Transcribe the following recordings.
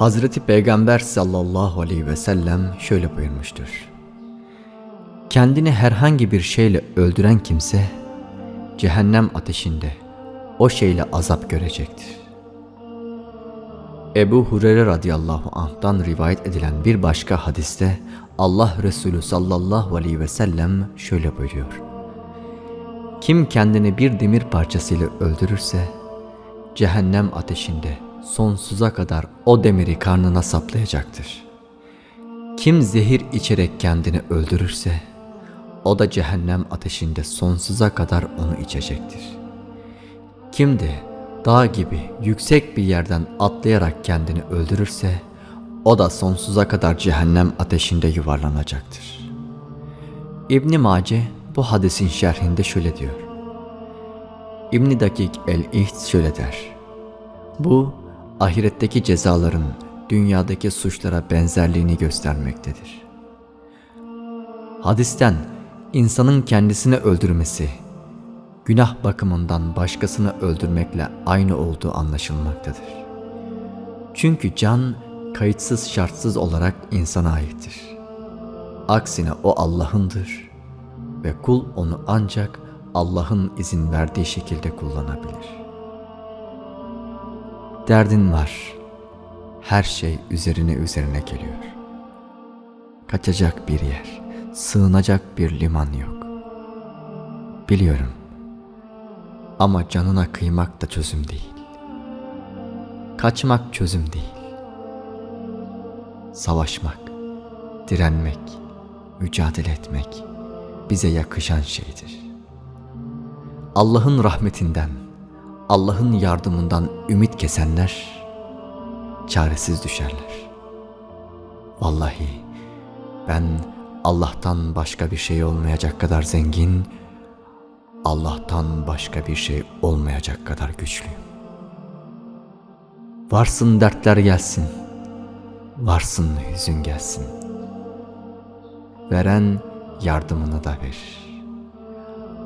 Hazreti Peygamber sallallahu aleyhi ve sellem şöyle buyurmuştur. Kendini herhangi bir şeyle öldüren kimse cehennem ateşinde o şeyle azap görecektir. Ebu Hureyre radıyallahu anh'tan rivayet edilen bir başka hadiste Allah Resulü sallallahu aleyhi ve sellem şöyle buyuruyor. Kim kendini bir demir parçasıyla öldürürse cehennem ateşinde sonsuza kadar o demiri karnına saplayacaktır. Kim zehir içerek kendini öldürürse o da cehennem ateşinde sonsuza kadar onu içecektir. Kim de dağ gibi yüksek bir yerden atlayarak kendini öldürürse o da sonsuza kadar cehennem ateşinde yuvarlanacaktır. İbn Mace bu hadisin şerhinde şöyle diyor. İbn Dakik el-İht şöyle der. Bu ahiretteki cezaların dünyadaki suçlara benzerliğini göstermektedir. Hadisten insanın kendisini öldürmesi, günah bakımından başkasını öldürmekle aynı olduğu anlaşılmaktadır. Çünkü can kayıtsız şartsız olarak insana aittir. Aksine o Allah'ındır ve kul onu ancak Allah'ın izin verdiği şekilde kullanabilir. Derdin var. Her şey üzerine üzerine geliyor. Kaçacak bir yer, sığınacak bir liman yok. Biliyorum. Ama canına kıymak da çözüm değil. Kaçmak çözüm değil. Savaşmak, direnmek, mücadele etmek bize yakışan şeydir. Allah'ın rahmetinden, Allah'ın yardımından ümit kesenler çaresiz düşerler. Vallahi ben Allah'tan başka bir şey olmayacak kadar zengin, Allah'tan başka bir şey olmayacak kadar güçlüyüm. Varsın dertler gelsin, varsın hüzün gelsin. Veren yardımını da verir.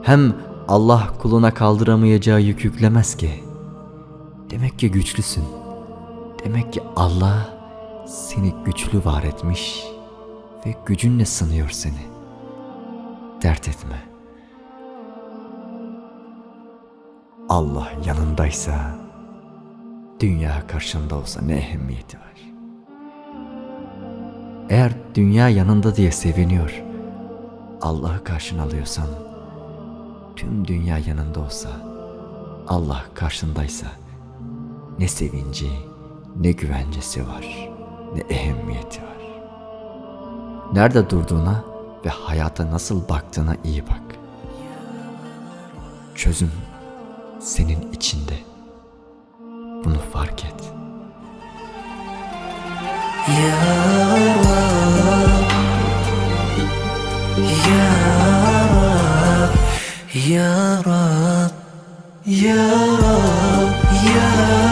Hem Allah kuluna kaldıramayacağı yük yüklemez ki. Demek ki güçlüsün. Demek ki Allah seni güçlü var etmiş ve gücünle sınıyor seni. Dert etme. Allah yanındaysa dünya karşında olsa ne ehemmiyeti var. Eğer dünya yanında diye seviniyor, Allah'ı karşına alıyorsan, tüm dünya yanında olsa, Allah karşındaysa ne sevinci, ne güvencesi var, ne ehemmiyeti var. Nerede durduğuna ve hayata nasıl baktığına iyi bak. Çözüm senin içinde. Bunu fark et. يا رب يا رب يا رب